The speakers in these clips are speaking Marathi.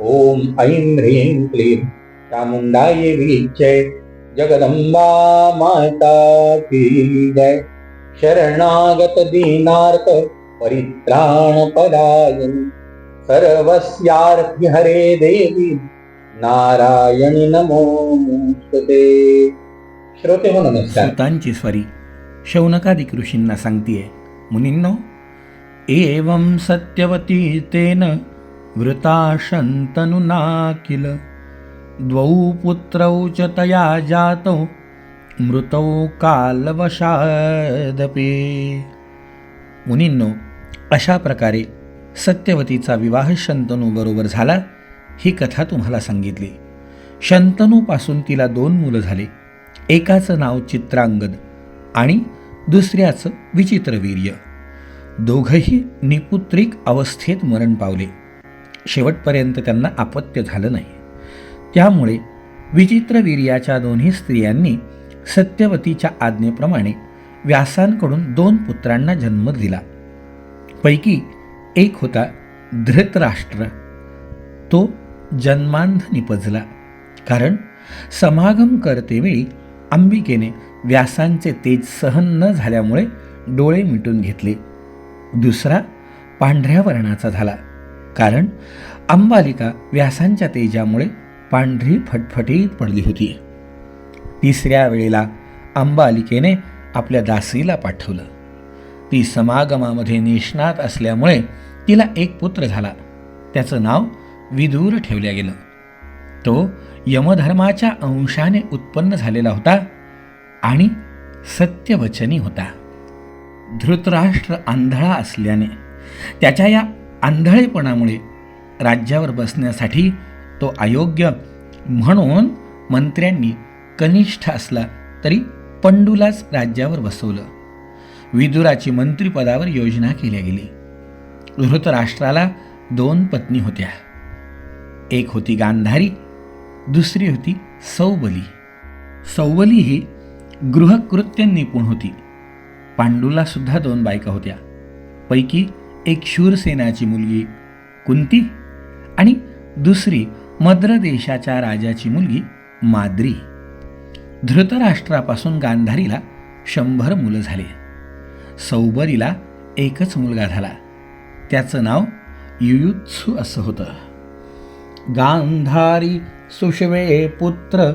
ॐ ऐं ह्रीं क्लीं चामुंडाय वीक्षे जगदम्बा माता की जय। शरणागत दीनार्थ परित्राण पदायन हरे देवी नारायणी नमोस्तुते श्रोते हो नमस्कार। सुतांची स्वरी शौनकादिक ऋषींना सांगतीये मुनींनो एवं सत्यवती तेन वृता किल द्वौ पुत्रौ च तया जातौ मृतौ कालवशादपि। मुनींनो अशा प्रकारे सत्यवतीचा विवाह शंतनूबरोबर झाला ही कथा तुम्हाला सांगितली. शंतनूपासून तिला दोन मुलं झाले. एकाचं नाव चित्रांगद आणि दुसऱ्याचं विचित्रवीर्य. दोघंही निपुत्रिक अवस्थेत मरण पावले. शेवटपर्यंत त्यांना अपत्य झालं नाही. त्यामुळे विचित्रवीर्याच्या दोन्ही स्त्रियांनी सत्यवतीच्या आज्ञेप्रमाणे व्यासांकडून दोन पुत्रांना जन्म दिला. पैकी एक होता धृतराष्ट्र. तो जन्मांध निपजला. कारण समागम करतेवेळी अंबिकेने व्यासांचे तेज सहन न झाल्यामुळे डोळे मिटून घेतले. दुसरा पांढऱ्या वर्णाचा झाला. कारण अंबालिका व्यासांच्या तेजामुळे पांढरी फटफटीत पडली होती. तिसऱ्या वेळेला अंबालिकेने आपल्या दासीला पाठवलं. ती समागमामध्ये निष्णात असल्यामुळे तिला एक पुत्र झाला. त्याचं नाव विदूर ठेवल्या गेलं. तो यमधर्माच्या अंशाने उत्पन्न झालेला होता आणि सत्यवचनी होता. धृतराष्ट्र आंधळा असल्याने त्याच्या या आंधळेपणामुळे राज्यावर बसण्यासाठी तो अयोग्य म्हणून मंत्र्यांनी कनिष्ठ असला तरी पंडूलाच राज्यावर बसवलं. विदुराची मंत्रिपदावर योजना केल्या गेली. धृतराष्ट्राला दोन पत्नी होत्या. एक होती गांधारी दुसरी होती सौबली. सौबली ही गृहकृत्य निपुण होती. पांडूला सुद्धा दोन बायका होत्या. पैकी एक शूरसेनाची मुलगी कुंती आणि दुसरी मद्र देशाच्या राजाची मुलगी माद्री. धृतराष्ट्रापासून गांधारीला शंभर मुलं झाले. सौबरीला एकच मुलगा झाला. त्याचं नाव युयुत्सु असं होतं. गांधारी सुषवे पुत्र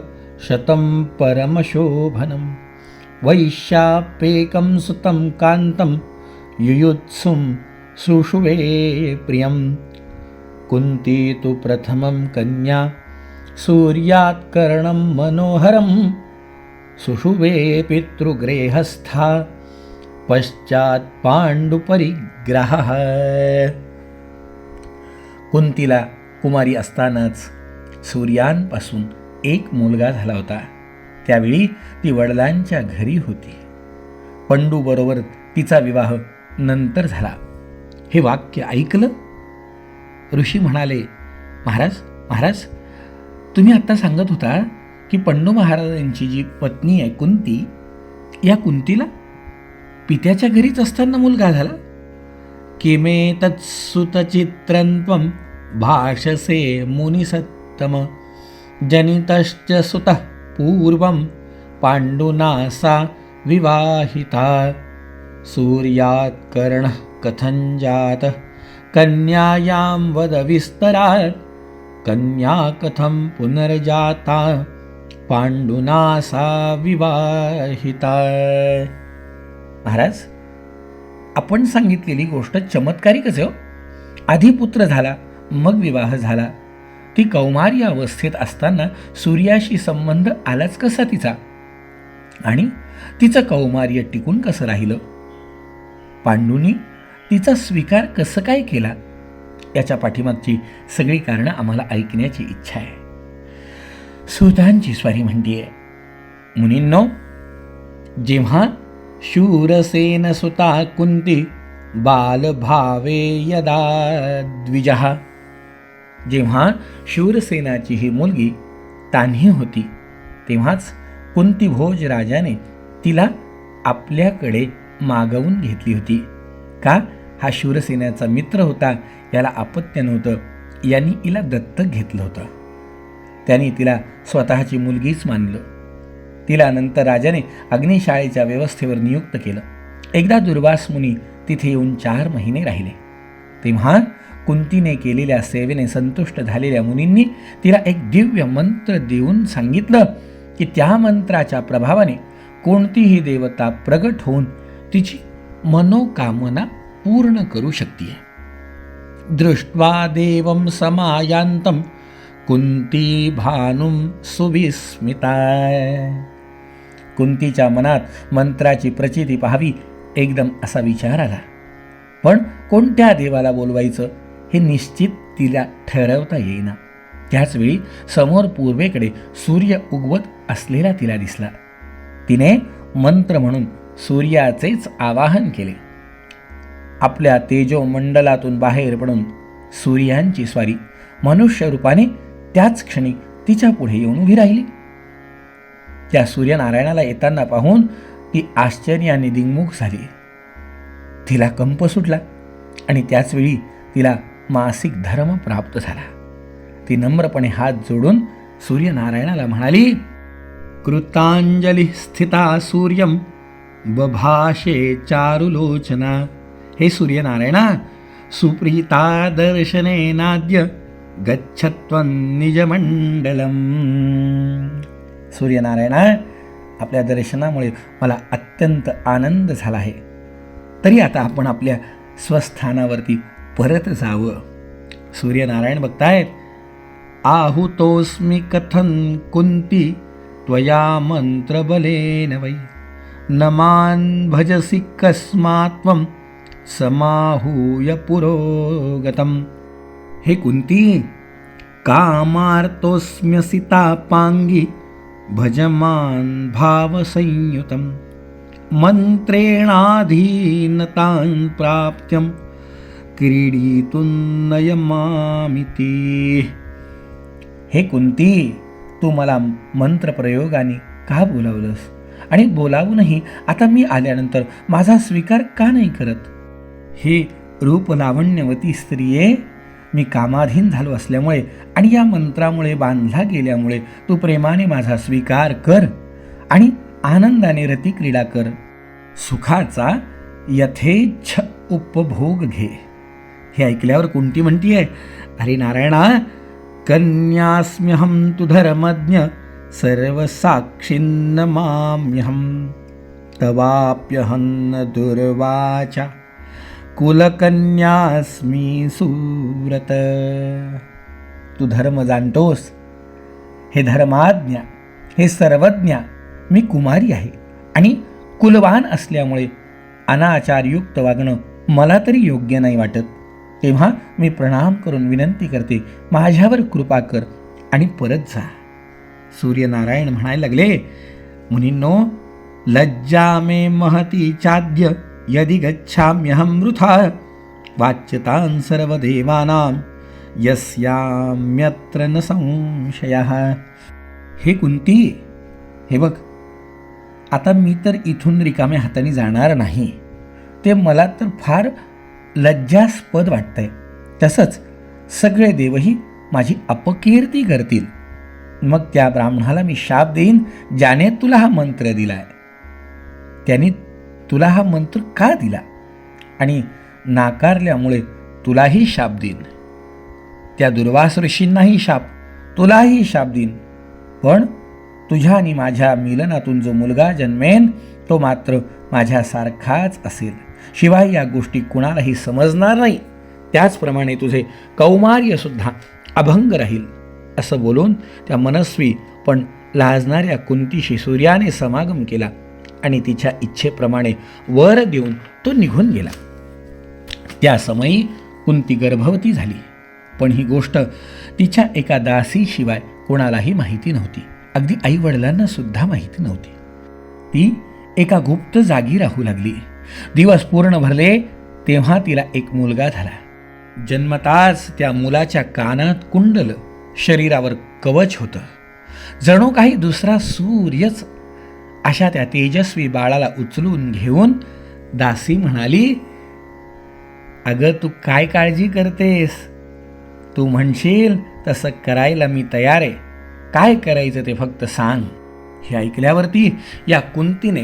शतं परमशोभनं वैशापेकं सुतं कान्तं युयुत्सुं सुषुवे प्रियं कुन्ती तु प्रथमं कन्या। सूर्यात् कर्णं मनोहरं सुषुवे पितृगृहस्था। पश्चात् पाण्डुपरिग्रहः। कुंतीला कुमारी असतानाच सूर्यांपासून एक मुलगा झाला होता. त्यावेळी ती वडिलांच्या घरी होती. पंडूबरोबर तिचा विवाह नंतर झाला. हे वाक्य ऐकलं? ऋषी म्हणाले महाराज महाराज तुम्ही आत्ता सांगत होता की पंडू महाराजांची जी पत्नी आहे कुंती या कुंतीला पित्याच्या घरीच असताना मुलगा झाला? किमे तत्सुतचित्रन्त्वं भाषसे मुनिसत्तम जनितश्च सुतः पूर्वं पाण्डुना सा विवाहिता सूर्यात् कर्णः कथं जातः? कन्यायां वद विस्तरात्। कन्या कथं पुनर्जाता? पाण्डुना सा विवाहिता। महाराज आपण सांगितलेली गोष्ट चमत्कारिकच हो. आधी पुत्र झाला मग विवाह झाला. ती कौमार्य अवस्थेत असताना सूर्याशी संबंध आलाच कसा तिचा? आणि तिचं कौमार्य टिकून कसं राहिलं? पांडुनी तिचा स्वीकार कसं काय केला? याच्या पाठीमागची सगळी कारणं आम्हाला ऐकण्याची इच्छा आहे. सुतांची स्वारी म्हणतीये मुनींनो जेव्हा शूरसेन सुता कुंती बालभावे यदा द्विजहा जेव्हा शूरसेनाची ही मुलगी तान्ही होती तेव्हाच कुंतीभोज राजाने तिला आपल्याकडे मागवून घेतली होती. का? हा शूरसेनाचा मित्र होता याला अपत्य नव्हतं. यांनी तिला दत्तक घेतलं होतं. त्यांनी तिला स्वतःची मुलगीच मानलं. तिला नंतर राजाने अग्निशाळेच्या व्यवस्थेवर नियुक्त केलं. एकदा दुर्वास मुनी तिथे येऊन चार महिने राहिले. तेव्हा कुंतीने केलेल्या सेवेने संतुष्ट झालेल्या मुनींनी तिला एक दिव्य मंत्र देऊन सांगितलं की त्या मंत्राच्या प्रभावाने कोणतीही देवता प्रगट होऊन तिची मनोकामना पूर्ण करू शकते दृष्ट्वा देवं समायान्तं कुंती भानुम सुविस्मिता कुंतीच्या मनात मंत्राची प्रचिती पाहावी एकदम असा विचार आला. पण कोणत्या देवाला बोलवायचं हे निश्चित तिला ठरवता येईना. त्याचवेळी समोर पूर्वेकडे सूर्य उगवत असलेला तिला दिसला. तिने मंत्र म्हणून सूर्याचेच आवाहन केले. आपल्या तेजोमंडलातून बाहेर पडून सूर्यांची स्वारी मनुष्य रूपाने त्याच क्षणी तिच्या पुढे येऊन उभी राहिली. त्या सूर्यनारायणाला येताना पाहून ती आश्चर्याने दिंगमुख झाली. तिला कंप सुटला आणि त्याचवेळी तिला मासिक धर्म प्राप्त झाला. ती नम्रपणे हात जोडून सूर्यनारायणाला म्हणाली कृतांजली स्थिता सूर्यम बभाषे चारुलोचना हे सूर्यनारायणा सुप्रीता दर्शने नाद्य गच्छत्वं निजमंडलम सूर्यनारायणा आपल्या दर्शनामुळे मला अत्यंत आनंद झाला आहे. तरी आता आपण आपल्या स्वस्थानावरती परत जावं. सूर्यनारायण बघतायत आहुतोस्मी कथन कुंती त्वया मंत्रबलेन वै। नमान भजसि कस्मात्वं समाहूय पुरोगतम। हे कुंती कामार्तोस्म्यसि तापांगी भजमान भावसंयुतं मन्त्रेणाधीनतां प्राप्त्यं क्रीडितुं नयमामिति। हे कुंती तू मला मंत्रप्रयोगाने का बोलावलंस? आणि बोलावूनही आता मी आल्यानंतर माझा स्वीकार का नाही करत? हे रूपलावण्यवती स्त्रिये मी कामाधीन झालो असल्यामुळे आणि या मंत्रामुळे बांधला गेल्यामुळे तू प्रेमाने माझा स्वीकार कर आणि आनंदाने रती क्रीडा कर. सुखाचा यथेच्छ उपभोग घे. हे ऐकल्यावर कोणती म्हणतीये अरे नारायणा कन्यास्म्यहं तु धर्मज्ञ सर्वसाक्षिन्न माम्यहं तवाप्यहन्न न दुर्वाचा कुलकन्यास्मी सुव्रत। तू धर्म जाणतोस हे धर्माज्ञा हे सर्वज्ञा मी कुमारी आहे. आणि कुलवान असल्यामुळे अनाचारयुक्त वागणं मला तरी योग्य नाही वाटत. तेव्हा मी प्रणाम करून विनंती करते माझ्यावर कृपा कर आणि परत जा. सूर्यनारायण म्हणायला लागले मुनींनो लज्जा मे महती चाद्य यदि गच्छाम्यहं वृथा वाच्यतां सर्वदेवानां। यस्याम्यत्र न संशयः। हे कुंती हे बघ आता मी तर इथून रिकाम्या हाताने जाणार नाही. ते मला तर फार लज्जास्पद वाटतंय. तसंच सगळे देवही माझी अपकीर्ती करतील. मग त्या ब्राह्मणाला मी शाप देईन ज्याने तुला हा मंत्र दिलाय. त्याने तुला हा मंत्र का दिला? आणि नाकारल्यामुळे तुलाही शाप देईन. त्या दुर्वास ऋषींनाही शाप तुलाही शाप देईन. पण तुझ्या आणि माझ्या मिलनातून जो मुलगा जन्मेन तो मात्र माझ्यासारखाच असेल. शिवाय या गोष्टी कुणालाही समजणार नाही. त्याचप्रमाणे तुझे कौमार्यसुद्धा अभंग राहील. असं बोलून त्या मनस्वी पण लाजणाऱ्या कुंतीशी सूर्याने समागम केला. आणि तिच्या इच्छेप्रमाणे वर देऊन तो निघून गेला. त्या समयी कुंती गर्भवती झाली. पण ही गोष्ट तिच्या एका दासीशिवाय कोणालाही माहिती नव्हती. अगदी आई वडिलांना सुद्धा माहिती नव्हती. ती एका गुप्त जागी राहू लागली. दिवस पूर्ण भरले तेव्हा तिला एक मुलगा झाला. जन्मताच त्या मुलाच्या कानात कुंडल शरीरावर कवच होतं. जणू काही दुसरा सूर्यच अशा त्या तेजस्वी बाळाला उचलून घेऊन दासी म्हणाली अगं तू काय काळजी करतेस? तू म्हणशील तसं करायला मी तयार आहे. काय करायचं ते फक्त सांग. हे ऐकल्यावरती या कुंतीने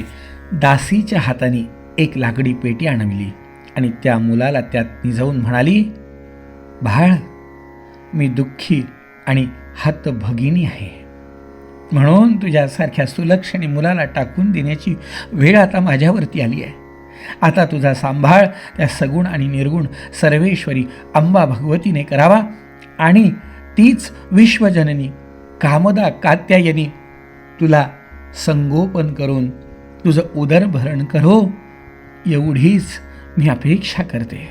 दासीच्या हाताने एक लाकडी पेटी आणविली आणि त्या मुलाला त्यात निजवून म्हणाली बाळ मी दुःखी आणि हतभगिनी आहे. म्हणून तुझ्यासारख्या सुलक्षणी मुलाला टाकून देण्याची वेळ आता माझ्यावरती आली आहे. आता तुझा सांभाळ त्या सगुण आणि निर्गुण सर्वेश्वरी अंबा भगवतीने करावा आणि तीच विश्वजननी कामदा कात्यायनी तुला संगोपन करून तुझं उदरभरण करो. एवढीच मी अपेक्षा करते.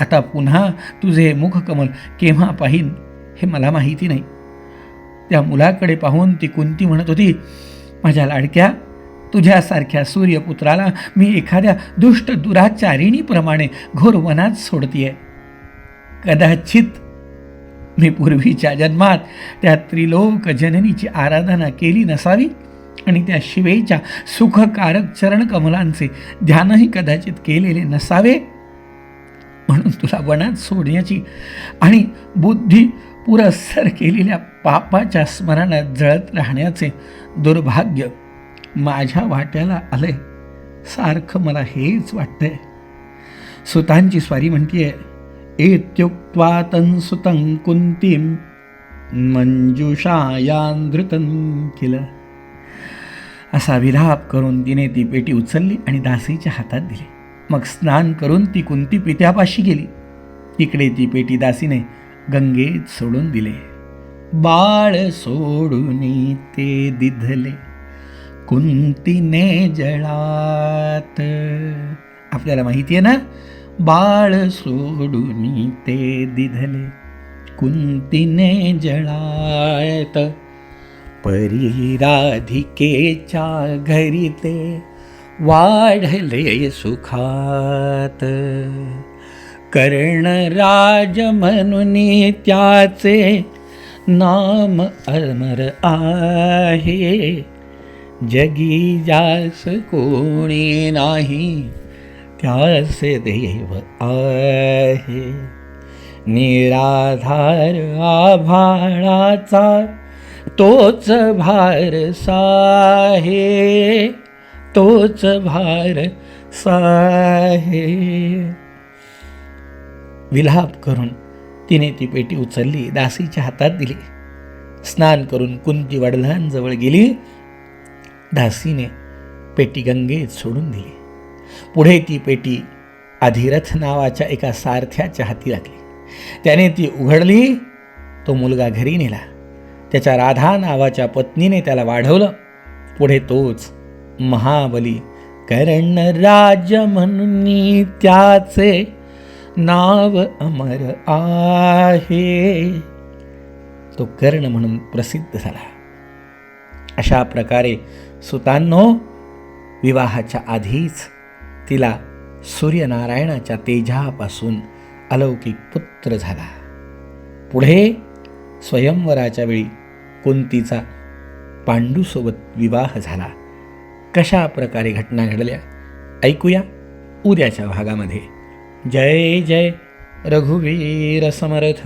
आता पुन्हा तुझे मुखकमल केव्हा पाहीन हे मला माहिती नाही. त्या मुलाकडे पाहून ती कुंती म्हणत होती माझ्या लाडक्या तुझ्यासारख्या सूर्यपुत्राला मी एखाद्या दुष्ट दुराचारिणीप्रमाणे घोर वनात सोडतीये. कदाचित मी पूर्वीच्या जन्मात त्या त्रिलोक जननीची आराधना केली नसावी आणि त्या शिवेच्या सुखकारक चरणकमलांचे ध्यानही कदाचित केलेले नसावे? म्हणून तुला वनात सोडण्याची आणि बुद्धी पुरस्सर केलेल्या पापाच्या स्मरणात जळत राहण्याचे दुर्भाग्य माझ्या वाट्याला आले सारखं मला हेच वाटतंय. सुतांची स्वारी म्हणतीये एत्युक्त्वा तन्सुतं कुंतीम मंजुषायानृतं केलं. असा विलाप करून तिने ती पेटी उचलली आणि दासीच्या हातात दिली. मग स्नान करून ती कुंती पित्यापाशी गेली. तिकडे ती पेटी दासीने गंगेत सोडून दिले. बाळ सोडून ते दिधले. कुंतीने जळात. आपल्याला माहिती आहे ना? बाळ सोडून ते दिधले. कुंतीने जळात. परी राधिकेच्या घरी ते वाढले सुखात. कर्णराज म्हणून त्याचे नाम अमर आहे. जगी जास कोणी नाही त्यासे देव आहे. निराधार आभाळाचा तोच भार आहे तोच भार साहे. विलाप करून तिने ती पेटी उचलली दासीच्या हातात दिली. स्नान करून कुंती वडिलांजवळ गेली. दासीने पेटी गंगेत सोडून दिली. पुढे ती पेटी अधिरथ नावाच्या एका सारथ्याच्या हाती लागली. त्याने ती उघडली. तो मुलगा घरी नेला. त्याच्या राधा नावाच्या पत्नीने त्याला वाढवलं. पुढे तोच महाबली करण राज म्हणून त्याचे नाव अमर आहे. तो कर्ण म्हणून प्रसिद्ध झाला. अशा प्रकारे सुतांनो विवाहाच्या आधीच तिला सूर्यनारायणाच्या तेजापासून अलौकिक पुत्र झाला. पुढे स्वयंवराच्या वेळी कुंतीचा पांडूसोबत विवाह झाला. कशा प्रकारे घटना घडल्या? ऐकूया उद्याच्या भागामध्ये. जय जय रघुवीर समर्थ।